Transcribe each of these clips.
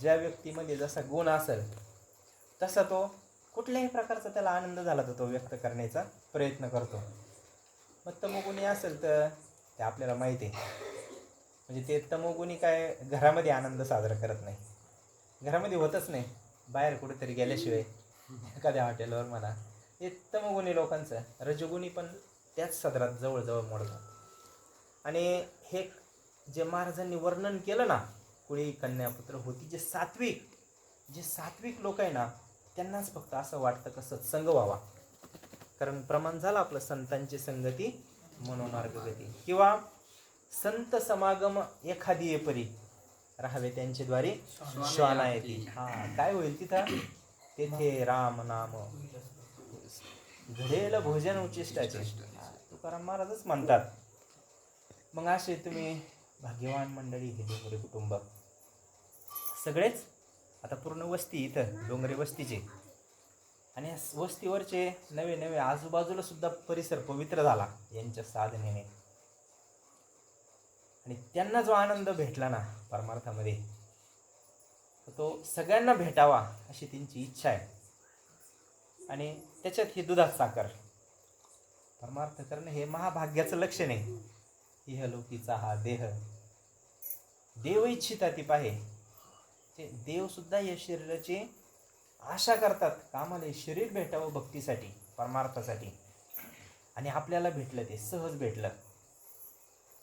ज्या व्यक्तीमध्ये जसा गुण असेल तसा तो कुठल्याही प्रकारचा त्याला आनंद झाला तर तो व्यक्त करण्याचा प्रयत्न करतो. मग तमोगुणी असेल तर ते आपल्याला माहिती आहे. म्हणजे ते तमोगुणी काय घरामध्ये आनंद साजरा करत नाही. घरामध्ये होतच नाही. बाहेर कुठेतरी गेल्याशिवाय एखाद्या हॉटेलवर म्हणा. हे तमोगुणी लोकांचं रजगुणी पण त्याच सदरात जवळजवळ मोडतात. आणि हे जे महाराजांनी वर्णन केलं ना कुळी कन्यापुत्र होती. जे सात्विक जे सात्विक लोक आहे ना त्यांनाच फक्त असं वाटतं का सत्संग व्हावा. कारण प्रमाण झालं आपलं संतांची संगती मनोमार्गगती. किंवा संत समागम एखादी परी राहावे त्यांच्याद्वारे श्वाना येते हा काय होईल तिथं? तेथे राम नाम. घडेल भोजन उचिष्टाचे. तुकाराम महाराजच म्हणतात. मग असे तुम्ही भाग्यवान मंडळी हे डोंगरे कुटुंब. सगळेच आता पूर्ण वस्ती इथं डोंगरे वस्तीचे. आणि या वस्तीवरचे नवे नवे आजूबाजूला सुद्धा परिसर पवित्र झाला यांच्या साधनेने. आणि त्यांना जो आनंद भेटला ना परमार्थामध्ये तो सगळ्यांना भेटावा अशी त्यांची इच्छा आहे. आणि त्याच्यात ही दुधात साखर. परमार्थ करणं हे महाभाग्याचं लक्षण आहे. इहलोकीचा हा देह. देव इच्छिता ती पाहे. ते देवसुद्धा या शरीराची आशा करतात का आम्हाला हे शरीर भेटावं भक्तीसाठी परमार्थासाठी. आणि आपल्याला भेटलं ते सहज भेटलं.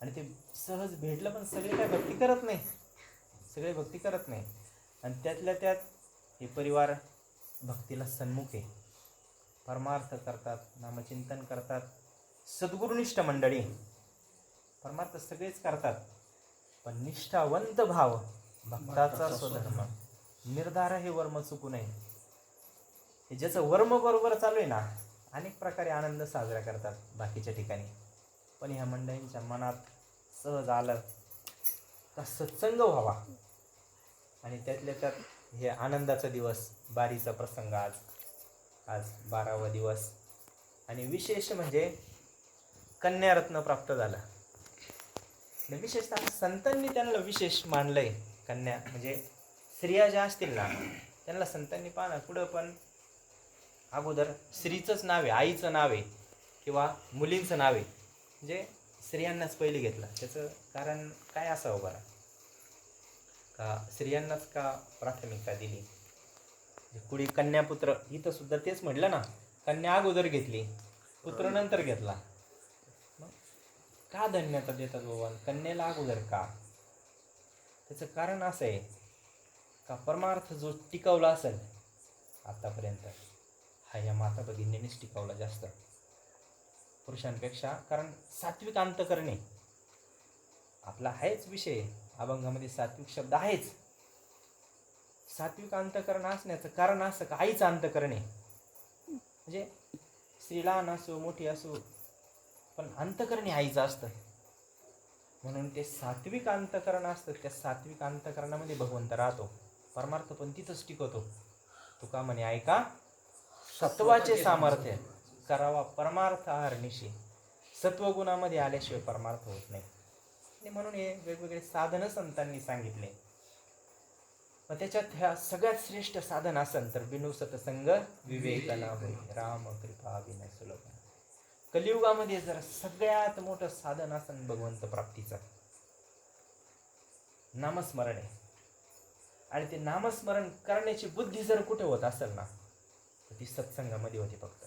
आणि ते सहज भेटलं पण सगळे काय भक्ती करत नाही. सगळे भक्ती करत नाही. आणि त्यातल्या त्यात हे परिवार भक्तीला सन्मुख आहे. परमार्थ करतात नामचिंतन करतात. सद्गुरुनिष्ठ मंडळी. परमार्थ सगळेच करतात. पण निष्ठावंत भाव भक्ताचा स्वधर्म. निर्धार हे वर्म चुकू नये. हे ज्याचं वर्म बरोबर चालू आहे ना अनेक प्रकारे आनंद साजरा करतात बाकीच्या ठिकाणी. पण ह्या मंडळींच्या मनात सहज आलं का सत्संग व्हावा? आणि त्यातल्या त्यात हे आनंदाचा दिवस बारीचा प्रसंग आज. आज बारावा दिवस. आणि विशेष म्हणजे कन्यारत्न प्राप्त झालं. म्हणजे विशेषतः संतांनी त्यांना विशेष मानलंय. कन्या म्हणजे स्त्रिया ज्या असतील ना त्यांना संतांनी पाहणं पुढं पण अगोदर स्त्रीचंच नाव आहे आईचं नाव आहे किंवा मुलींचं नाव आहे म्हणजे स्त्रियांनाच पहिले घेतलं. त्याचं कारण काय असावं बरं? का स्त्रियांनाच का प्राथमिकता दिली? कुणी कन्यापुत्र इथं सुद्धा तेच म्हटलं ना कन्या अगोदर घेतली पुत्र नंतर घेतला. का धन्यता देतात बाबा कन्येला अगोदर का? त्याचं कारण असं आहे का परमार्थ जो टिकवला असेल आतापर्यंत हा या माता भगिनीनेच टिकवला जास्त. पुरुषांपेक्षा कारण सात्विक अंत करणे आपला आहेच विषय अभंगामध्ये सात्विक शब्द आहेच. सात्विक अंतकरण असण्याचं कारण असं का? आईचं अंत करणे म्हणजे स्त्री लहान असो मोठी असो पण अंतकरणे आईचं असतं म्हणून ते सात्विक अंतकरण असतं. त्या सात्विक अंतकरणामध्ये भगवंत राहतो. परमार्थ पण तिथंच टिकवतो. तुका म्हणे ऐका सत्वाचे सामर्थ्य करावा परमार्थ हरणीशी. सत्वगुणामध्ये आल्याशिवाय परमार्थ होत नाही. आणि म्हणून हे वेगवेगळे साधनं संतांनी सांगितले. मग त्याच्यात ह्या सगळ्यात श्रेष्ठ साधन असन तर बिनु सतसंग विवेकना होई राम कृपा विनय सुलभ कलियुगामध्ये जर सगळ्यात मोठं साधन असं भगवंत प्राप्तीचं नामस्मरण. आहे आणि ते नामस्मरण करण्याची बुद्धी जर कुठे होत असेल ना तर ती सत्संगामध्ये होती फक्त.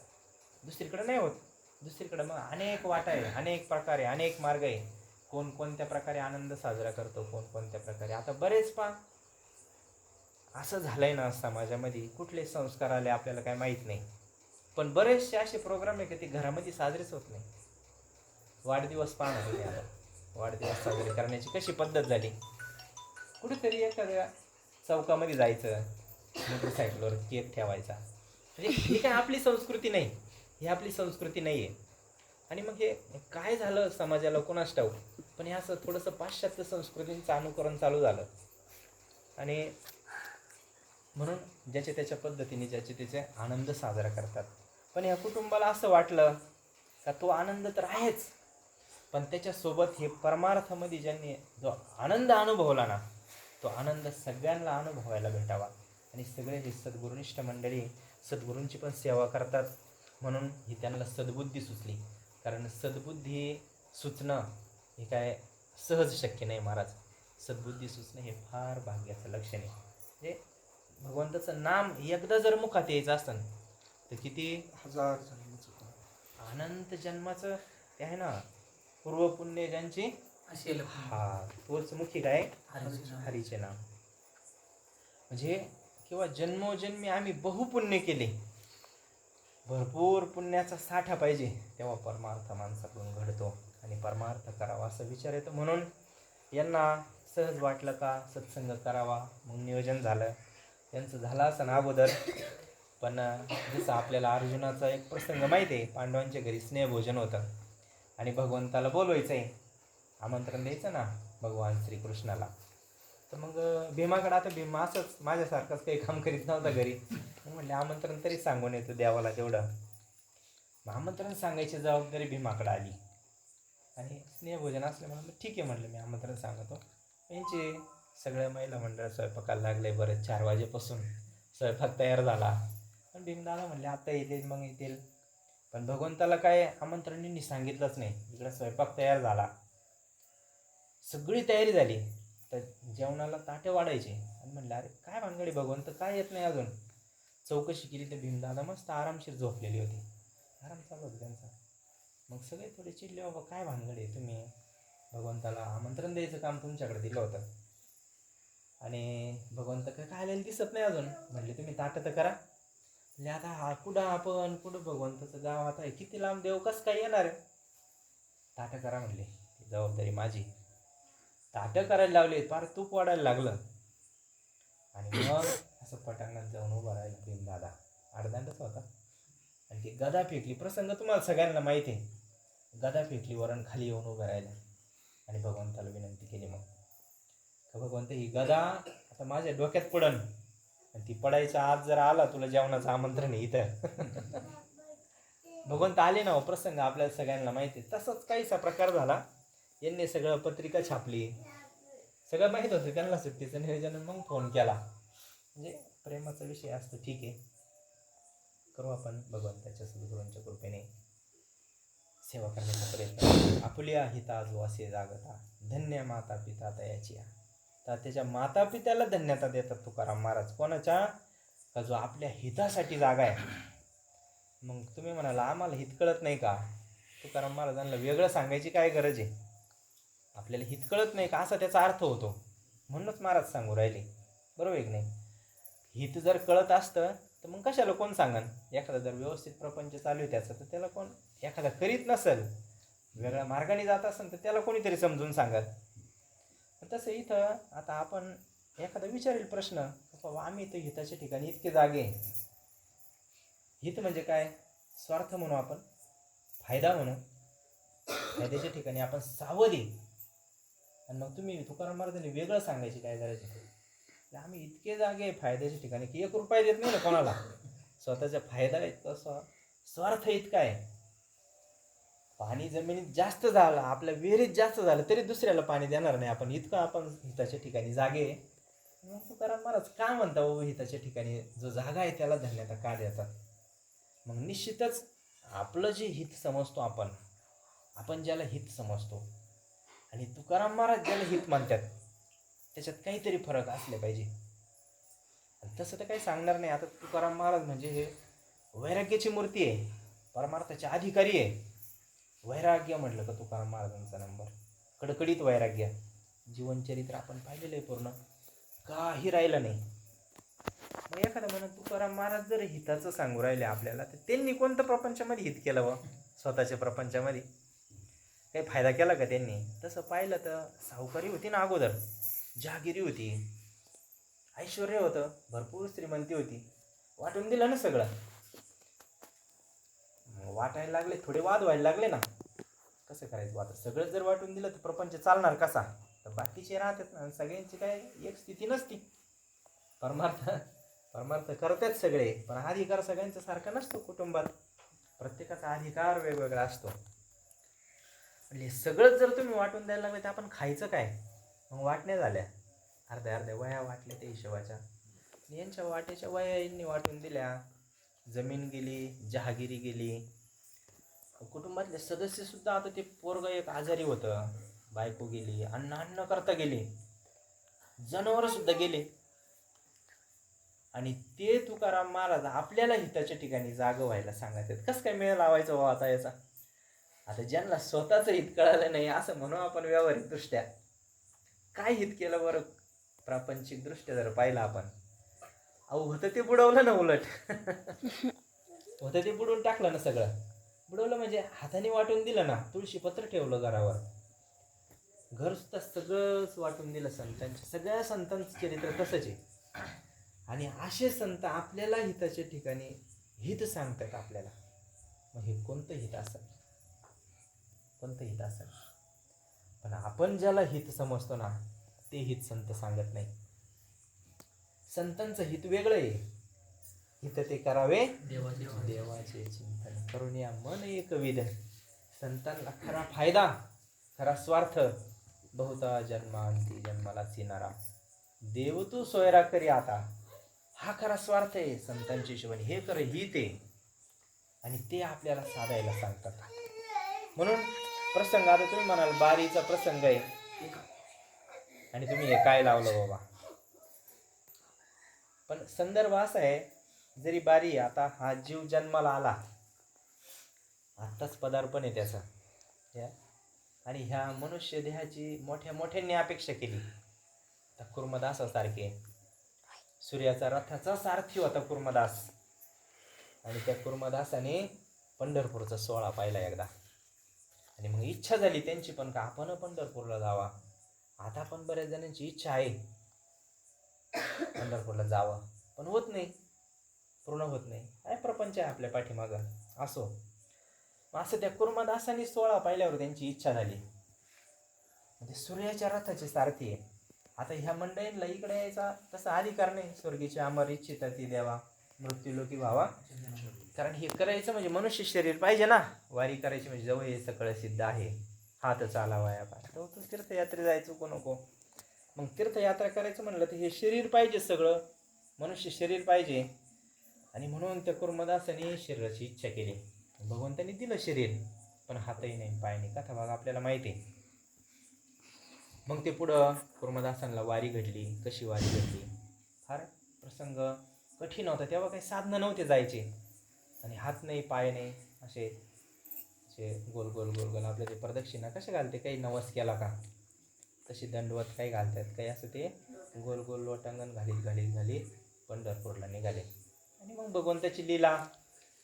दुसरीकडे नाही होत. दुसरीकडे मग अनेक वाटा आहे अनेक प्रकारे अनेक मार्ग आहे. कोण कोणत्या प्रकारे आनंद साजरा करतो कोण कोणत्या प्रकारे. आता बरेच पा असं झालंय ना समाजामध्ये. कुठले संस्कार आले आपल्याला काय माहीत नाही. पण बरेचसे असे प्रोग्राम आहे की ते घरामध्ये साजरेच होत नाही. वाढदिवस पाहणं होते आता. वाढदिवस साजरे करण्याची कशी पद्धत झाली? कुठेतरी एखाद्या चौकामध्ये जायचं मोटरसायकलवर केक ठेवायचा. म्हणजे ही काय आपली संस्कृती नाही. ही आपली संस्कृती नाही आहे आणि मग हे काय झालं समाजाला? कोणास ठाऊ पण हे असं थोडंसं पाश्चात्य संस्कृतींचं अनुकरण चालू झालं. आणि म्हणून ज्याच्या त्याच्या पद्धतीने ज्याचे त्याचे आनंद साजरा करतात. पण या कुटुंबाला असं वाटलं का तो आनंद तर आहेच. पण त्याच्यासोबत हे परमार्थामध्ये ज्यांनी जो आनंद अनुभवला ना तो आनंद सगळ्यांना अनुभवायला भेटावा. आणि सगळे हे सद्गुरुनिष्ठ मंडळी सद्गुरूंची पण सेवा करतात. म्हणून ही त्यांना सद्बुद्धी सुचली. कारण सद्बुद्धी सुचणं हे काय सहज शक्य नाही महाराज. सद्बुद्धी सुचणं हे फार भाग्याचं लक्षण आहे. म्हणजे भगवंताचं नाम एकदा जर मुखात यायचं असतं तर किती? हजार जन्माचं. अनंत जन्माचं ते आहे ना पूर्वपुण्य ज्यांची? असेल. हा तोच मुखी काय? हरीचे नाम. हरीचे नाम म्हणजे किंवा जन्मोजन्मी आम्ही बहुपुण्य केले. भरपूर पुण्याचा साठा पाहिजे तेव्हा परमार्थ माणसाकडून घडतो आणि परमार्थ करावा असं विचार येतो. म्हणून यांना सहज वाटलं का सत्संग करावा मग नियोजन झालं. त्यांचं झालं असं ना अगोदर. पण जसं आपल्याला अर्जुनाचा एक प्रसंग माहिती आहे पांडवांच्या घरी स्नेहभोजन होतं. आणि भगवंताला बोलवायचं आहे आमंत्रण द्यायचं ना भगवान श्रीकृष्णाला. तर मग भीमाकडं आता भीमा असंच माझ्यासारखंच काही काम करीत नव्हता घरी. मग म्हणले आमंत्रण तरी सांगून येतो देवाला तेवढं. मग आमंत्रण सांगायची जबाबदारी भीमाकडं आली. आणि स्नेहभोजन असल्यामुळे मग ठीक आहे म्हणलं मी आमंत्रण सांगतो. यांचे सगळ्या महिला मंडळ स्वयंपाकाला लागले बरं चार वाजेपासून. स्वयंपाक तयार झाला. भीमदादा म्हणले आता येतील मग येतील. पण भगवंताला काय आमंत्रणींनी सांगितलंच नाही. इकडं स्वयंपाक तयार झाला. सगळी तयारी झाली. तर जेवणाला ताटे वाढायचे. आणि म्हणलं अरे काय भानगडी भगवंत काय येत नाही अजून? चौकशी केली तर भीमदादा मस्त आरामशीर झोपलेली होती. आराम चालू होता त्यांचा. मग सगळे थोडे चिडले बाबा काय भानगड आहे तुम्ही? भगवंताला आमंत्रण द्यायचं काम तुमच्याकडे दिलं होतं. आणि भगवंत काय काय आलेलं दिसत नाही अजून. म्हणले तुम्ही ताटं तर करा. म्हणजे आता हा कुठं आपण कुठं भगवंताचं गाव आता आहे किती लांब देव कसं काय येणार आहे? ताटं करा म्हणले ती जबाबदारी माझी. ताटं करायला लावले फार तूप वाढायला लागलं. आणि मग असं पटांगणात जाऊन उभा राहिला भीम दादा. अर्धांडच होता. आणि ती गदा फेकली. प्रसंग तुम्हाला सगळ्यांना माहिती आहे. गदा फेकली वरण खाली येऊन उभं राहिलं. आणि भगवंताला विनंती केली मग. का भगवंत ही गदा आता माझ्या डोक्यात पडन. ती पडायच्या आज जर आला तुला जेवणाचं आमंत्रण आहे इथं. भगवंत आले ना हो, प्रसंग आपल्याला सगळ्यांना माहिती आहे. तसंच काहीसा प्रकार झाला. यांनी सगळं पत्रिका छापली. सगळं माहीत होतं त्यांना सुट्टीचं नियोजन मग फोन केला. म्हणजे प्रेमाचा विषय असतो ठीक आहे. करू आपण भगवंताच्या सद्गुरूंच्या कृपेने. सेवा करण्याचा प्रयत्न आपुल्या हिता जो असे जागता. धन्य माता पिता तयाची तर त्याच्या माता पित्याला धन्यता देतात तुकाराम महाराज. कोणाच्या? का जो आपल्या हितासाठी जागा आहे. मग तुम्ही म्हणाला आम्हाला हित कळत नाही का? तुकाराम महाराजांना वेगळं सांगायची काय गरज आहे? आपल्याला हित कळत नाही का? असा त्याचा अर्थ होतो. म्हणूनच महाराज सांगू राहिले. बरोबर एक नाही? हित जर कळत असतं तर मग कशाला कोण सांगन? एखादा जर व्यवस्थित प्रपंच चालू आहे त्याचा तर त्याला कोण? एखादा करीत नसेल वेगळ्या मार्गाने जात असेल तर त्याला कोणीतरी समजून सांगत तसं इथं आता आपण एखादा विचारेल प्रश्न बाबा आम्ही इथं हिताच्या ठिकाणी इतके जागे हित म्हणजे काय? स्वार्थ म्हणू आपण फायदा म्हणू. फायद्याच्या ठिकाणी आपण सावध आणि मग तुम्ही तुकाराम महाराजांनी वेगळं सांगायची काय करायचं? आम्ही इतके जागे फायद्याच्या ठिकाणी की एक रुपया देत नाही ना कोणाला. स्वतःचा फायदा इतका स्वार्थ इतका आहे. पाणी जमिनीत जास्त झालं आपल्या विहिरीत जास्त झालं तरी दुसऱ्याला पाणी देणार नाही आपण. इतकं आपण हिताच्या ठिकाणी जागे मग तुकाराम महाराज का म्हणता बाबू हिताच्या ठिकाणी जो जागा आहे त्याला धन्यता का देतात? मग निश्चितच आपलं जे हित समजतो आपण आपण ज्याला हित समजतो आणि तुकाराम महाराज ज्याला हित मानतात त्याच्यात काहीतरी फरक असले पाहिजे. आणि तसं तर काही सांगणार नाही. आता तुकाराम महाराज म्हणजे हे वैराग्याची मूर्ती आहे परमार्थाचे अधिकारी आहे. वैराग्य म्हटलं का तुकाराम महाराजांचा नंबर? कडकडीत वैराग्य. जीवनचरित्र आपण पाहिलेलं आहे पूर्ण. काही राहिलं नाही. मग एखादा म्हणून तुकाराम महाराज जर हिताचं सांगू राहिले आपल्याला तर त्यांनी कोणतं प्रपंचामध्ये हित केलं व स्वतःच्या प्रपंचामध्ये. काही फायदा केला का त्यांनी? तसं पाहिलं तर सावकारी होती ना अगोदर. जहागिरी होती. ऐश्वर होतं. भरपूर श्रीमंती होती. वाटून दिलं ना सगळं. वाटायला लागले थोडे वाद व्हायला लागले ना. कसं करायचं आता सगळं जर वाटून दिलं तर प्रपंच चालणार कसा? तर बाकीचे राहतात ना आणि सगळ्यांची काय एक स्थिती नसती. परमार्थ परमार्थ करतात सगळे पण अधिकार सगळ्यांचा सारखा नसतो कुटुंबात. प्रत्येकाचा अधिकार वेगवेगळा असतो. म्हणजे सगळंच जर तुम्ही वाटून द्यायला लागले तर आपण खायचं काय? मग वाटण्या झाल्या. अर्ध्या अर्ध्या वया वाटल्या त्या हिशोबाच्या. यांच्या वाट्याच्या वया यांनी वाटून दिल्या. जमीन गेली जहागिरी गेली कुटुंबातले सदस्य सुद्धा आता ते पोरग एक आजारी होतं. बायको गेली अन्न अन्न करता गेली. जनावर सुद्धा गेले. आणि ते तुकाराम महाराज आपल्याला हिताच्या ठिकाणी जाग व्हायला सांगत आहेत कसं काय मेळ लावायचं हो आता याचा? आता ज्यांना स्वतःच हित कळालं नाही असं म्हणू आपण व्यावहारिक दृष्ट्या. काय हित केलं बरं प्रापंचिक दृष्ट्या जर पाहिलं आपण? अहो होतं ते बुडवलं ना उलट. होतं ते बुडवून टाकलं ना सगळं. बुडवलं म्हणजे हाताने वाटून दिलं ना तुळशीपत्र ठेवलं घरावर. घर सुद्धा सगळंच वाटून दिलं संतांच्या सगळ्या संतांचं चरित्र तसंच आहे. आणि असे संत आपल्याला हिताच्या ठिकाणी हित सांगतात आपल्याला. मग हे कोणतं हित असेल? कोणतं हित असेल? पण आपण ज्याला हित समजतो ना ते हित संत सांगत नाही. संतांचं हित वेगळं आहे. हित ते करावे. देवाचे देवाचे चिंतन. करून या मन एक विध संतांना खरा फायदा खरा स्वार्थ. बहुता जन्मांती जन्माला चिनारा. देव तू सोयरा करी आता. हा खरा स्वार्थ आहे संतांची हिशोबाने हे कर ही ते आणि ते आपल्याला साधायला सांगतात. म्हणून प्रसंग आता तुम्ही म्हणाल बारीचा प्रसंग आहे. आणि तुम्ही हे काय लावलं बाबा? पण संदर्भ असा आहे जरी बारी आता हा जीव जन्माला आला. आत्ताच पदार्पण आहे त्याचं. या. आणि ह्या मनुष्य देहाची मोठ्या मोठ्यांनी अपेक्षा केली. तर कुर्मदासासारखे सूर्याचा रथाचा सारथी होता कुर्मदास. आणि त्या कुर्मदासाने पंढरपूरचा सोहळा पाहिला एकदा. आणि मग इच्छा झाली त्यांची पण का आपण पंढरपूरला जावा. आता पण बऱ्याच जणांची इच्छा आहे. पंढरपूरला जावं. पण होत नाही. पूर्ण होत नाही. काय प्रपंच आहे आपल्या पाठीमागं. असो. मग असं त्या कुर्मदासांनी सोळा पाहिल्यावर त्यांची इच्छा झाली. म्हणजे सूर्याच्या रथाचे सारथी आहे. आता ह्या मंडळींना इकडे यायचा तसा अधिकार नाही. स्वर्गीची अमर इच्छिता ती द्यावा मृत्यूलोकी व्हावा. कारण हे करायचं म्हणजे मनुष्य शरीर पाहिजे ना. वारी करायची म्हणजे जवळ हे सगळं सिद्ध आहे. हात चालावा या पाय तो तू तीर्थयात्रे जायचं को नको. मग तीर्थयात्रा करायचं म्हणलं तर हे शरीर पाहिजे सगळं. मनुष्य शरीर पाहिजे. आणि म्हणून त्या कुर्मदासाने शरीराची इच्छा केली. भगवंतांनी दिलं शरीर पण हातही नाही पाय नाही कथा भाग आपल्याला माहिती आहे. मग ते पुढं कुर्मदासांना वारी घडली. कशी वारी घडली? फार प्रसंग कठीण होता. तेव्हा काही साधनं नव्हते जायचे. आणि हात नाही पाय नाही असे असे गोल गोल गोल गोल आपल्या ते प्रदक्षिणा कसे घालते? काही नवस केला का? तशी दंडवत काही घालतात? काही असं ते गोल गोल लोटांगण घालीत घालीत घालीत पंढरपूरला निघाले. आणि मग भगवंताची लीला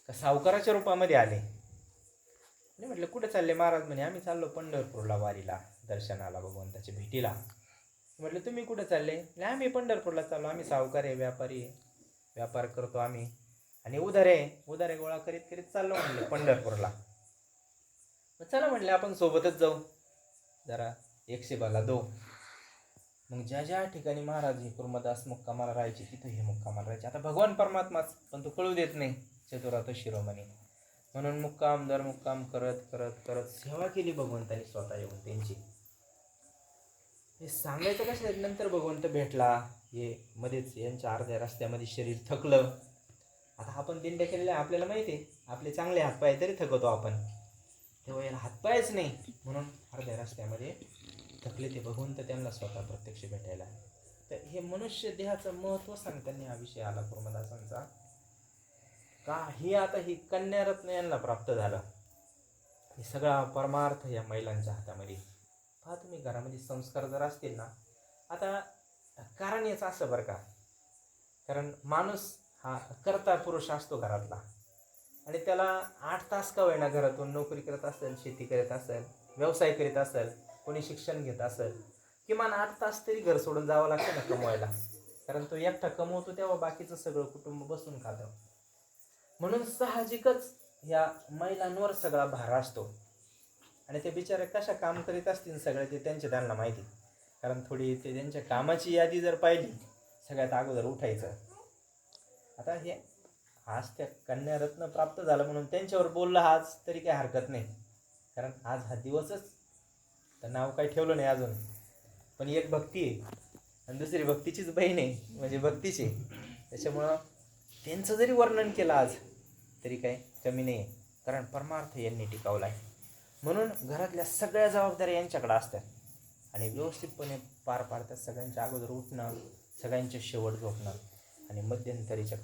का सावकाराच्या रूपामध्ये आले. आणि म्हटलं कुठं चालले महाराज? म्हणे आम्ही चाललो पंढरपूरला वारीला दर्शनाला भगवंताच्या भेटीला. म्हटलं तुम्ही कुठं चालले? नाही आम्ही पंढरपूरला चाललो. आम्ही सावकार आहे व्यापारी आहे. व्यापार करतो आम्ही. आणि उधारे उधारे गोळा करीत करीत चाललो म्हणलं पंढरपूरला. मग चला म्हटलं आपण सोबतच जाऊ. जरा एकशे बाला दो. मग ज्या ज्या ठिकाणी महाराज हे कुर्मदास मुक्कामाला राहायचे तिथं हे मुक्कामाला राहायचे. आता भगवान परमात्माच पण तो कळू देत नाही चतुरात शिरोमणी. म्हणून मुक्काम दर मुक्काम करत करत करत सेवा केली भगवंतानी स्वतः येऊन त्यांची. हे सांगायचं कसं नंतर भगवंत भेटला. हे मध्येच यांच्या अर्ध्या रस्त्यामध्ये शरीर थकलं. आता आपण दिंड्या केलेल्या आपल्याला माहिती आहे. आपले चांगले हातपाय तरी थकवतो आपण. तेव्हा याला हातपायच नाही. म्हणून अर्ध्या रस्त्यामध्ये थकले ते भगवंत त्यांना स्वतः प्रत्यक्ष भेटायला तर हे मनुष्य देहाचं महत्त्व सांगताना हा विषय आला कुर्मदासांचा. का हे आता ही कन्यारत्न यांना प्राप्त झालं. हे सगळा परमार्थ या महिलांच्या हातामध्ये. पहा तुम्ही घरामध्ये संस्कार जर असतील ना आता कारण याचं असं बरं का? कारण माणूस हा करता पुरुष असतो घरातला. आणि त्याला आठ तास का होईना घरातून नोकरी करत असेल शेती करत असेल व्यवसाय करीत असेल कोणी शिक्षण घेत असेल किमान आठ तास तरी घर सोडून जावं लागतं ना कमवायला. कारण तो एकटा कमवतो तेव्हा बाकीचं सगळं कुटुंब बसून खातं. म्हणून साहजिकच ह्या महिलांवर सगळा भार असतो. आणि ते बिचारे कशा काम करीत असतील सगळे ते त्यांचे त्यांना माहिती. कारण थोडी ते त्यांच्या कामाची यादी जर पाहिली सगळ्यात अगोदर उठायचं. आता हे आज त्या कन्यारत्न प्राप्त झालं म्हणून त्यांच्यावर बोललं आज तरी काही हरकत नाही. कारण आज हा दिवसच तर नाव काही ठेवलं नाही अजून. पण एक भक्ती आहे. आणि दुसरी भक्तीचीच बहीण आहे. म्हणजे भक्तीची त्याच्यामुळं त्यांचं जरी वर्णन केलं आज तरी काय कमी नाही आहे. कारण परमार्थ यांनी टिकावला आहे म्हणून घरातल्या सगळ्या जबाबदाऱ्या यांच्याकडे असतात. आणि व्यवस्थितपणे पार पाडतात सगळ्यांच्या अगोदर उठणं सगळ्यांच्या शेवट झोपणं आणि मध्यंतरीच्या का